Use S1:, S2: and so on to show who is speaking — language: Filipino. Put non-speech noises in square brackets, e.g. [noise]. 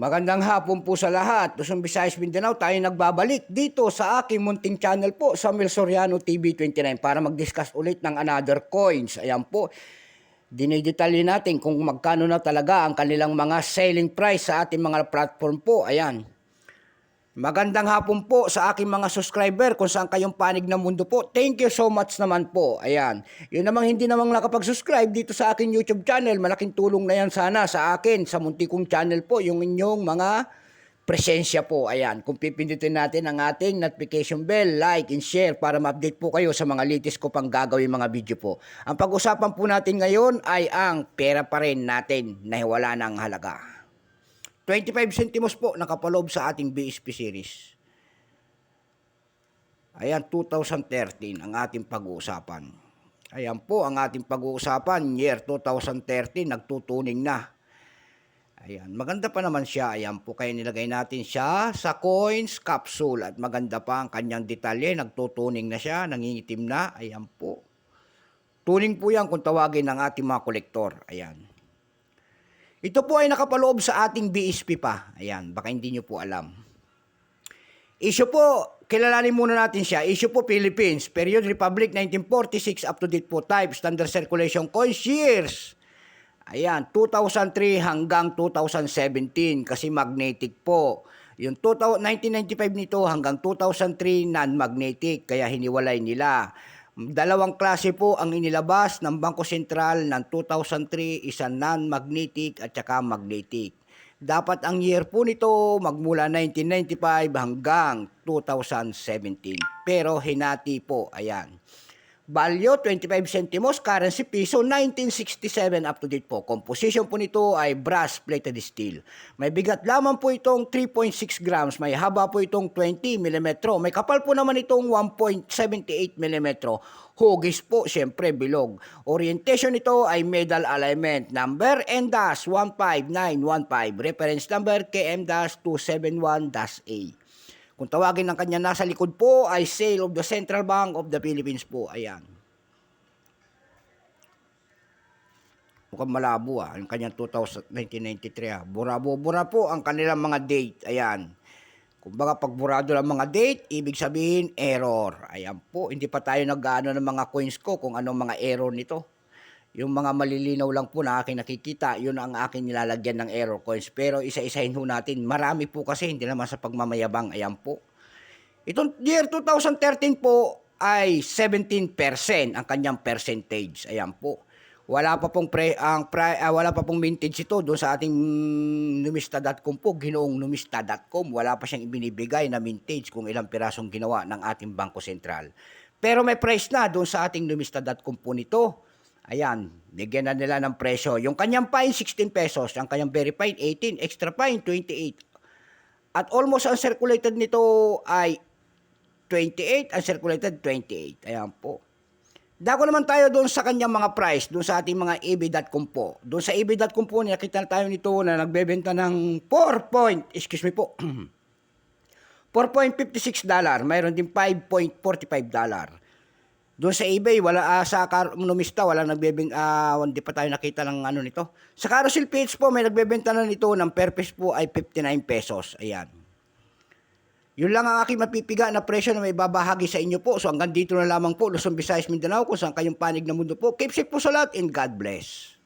S1: Magandang hapon po sa lahat. Luzon, Visayas, Mindanao, tayo nagbabalik dito sa aking munting channel po sa Mel Soriano TV29 para mag-discuss ulit ng another coins. Ayan po, dinidetalye natin kung magkano na talaga ang kanilang mga selling price sa ating mga platform po. Ayan. Magandang hapon po sa aking mga subscriber kung saan kayong panig ng mundo po. Thank you so much naman po. Ayan. Yun namang hindi namang nakapag-subscribe dito sa aking YouTube channel. Malaking tulong na yan sana sa akin, sa munti kong channel po, yung inyong mga presensya po. Ayan. Kung pipindutin natin ang ating notification bell, like and share para ma-update po kayo sa mga latest ko pang gagawin mga video po. Ang pag-usapan po natin ngayon ay ang pera pa rin natin na wala ng halaga. 25 centimos po nakapaloob sa ating BSP series. Ayan, 2013 ang ating pag-uusapan. Ayan po ang ating pag-uusapan, year 2013, nagtutuning na. Ayan, maganda pa naman siya. Ayan po, kaya nilagay natin siya sa coins capsule. At maganda pa ang kanyang detalye, nagtutuning na siya, nangingitim na. Ayan po. Tuning po yan kung tawagin ng ating mga kolektor. Ayan. Ito po ay nakapaloob sa ating BSP pa. Ayan, baka hindi nyo po alam. Issue po, kilalanin muna natin siya. Issue po Philippines, Period Republic 1946 up to date po type, standard circulation coins years. Ayan, 2003 hanggang 2017 kasi magnetic po. Yung 2000 1995 nito hanggang 2003 non-magnetic kaya hiniwalay nila. Dalawang klase po ang inilabas ng Bangko Sentral ng 2003, isa non-magnetic at saka magnetic. Dapat ang year po nito magmula 1995 hanggang 2017. Pero hinati po, ayan. Value 25 centimos, currency piso 1967 up to date po. Composition po nito ay brass plated steel. May bigat lamang po itong 3.6 grams, may haba po itong 20 mm. May kapal po naman itong 1.78 mm. Hugis po, syempre bilog. Orientation nito ay medal alignment. Number N-15915. Reference number KM-271-A. Kung tawagin ng kanya nasa likod po ay sale of the Central Bank of the Philippines po. Ayan. Mukhang malabo ah. Yung kanyang 2000, 1993 ah. Burabo-bura po ang kanilang mga date. Ayan. Kung baga pag burado lang mga date, ibig sabihin error. Ayan po. Hindi pa tayo nag-ano ng mga coins ko kung anong mga error nito. Yung mga malilinaw lang po na aking nakikita, yun ang aking nilalagyan ng error coins. Pero isa-isahin ho natin. Marami po kasi, hindi naman sa pagmamayabang. Ayan po. Itong year 2013 po ay 17% ang kanyang percentage. Ayan po. Wala pa pong pre, ang pri, ah, wala pa pong mintage ito doon sa ating numista.com po, ginoong numista.com. Wala pa siyang ibinibigay na mintage kung ilang pirasong ginawa ng ating Bangko Sentral. Pero may price na doon sa ating numista.com po nito. Ayan, bigyan na nila ng presyo. Yung kanyang fine, 16 pesos. Ang kanyang verified, 18. Extra fine, 28. At almost ang circulated nito ay 28. Ang circulated, 28. Ayan po. Dako naman tayo doon sa kanyang mga price, doon sa ating mga eBay.com po. Doon sa eBay.com po, nakita na tayo nito na nagbebenta ng 4 point, excuse me po, [clears throat] 4.56 dollar. Mayroon din 5.45 dollar. Doon sa eBay, wala uh, sa car- numista, wala nagbebenta, uh, hindi pa tayo nakita ng ano nito. Sa carousel page po, may nagbebenta na nito ng per piece po ay 59 pesos. Ayan. Yun lang ang aking mapipiga na presyo na may babahagi sa inyo po. So hanggang dito na lamang po, Luzon, Visayas, Mindanao, kung saan kayong panig na mundo po. Keep safe po sa lahat and God bless.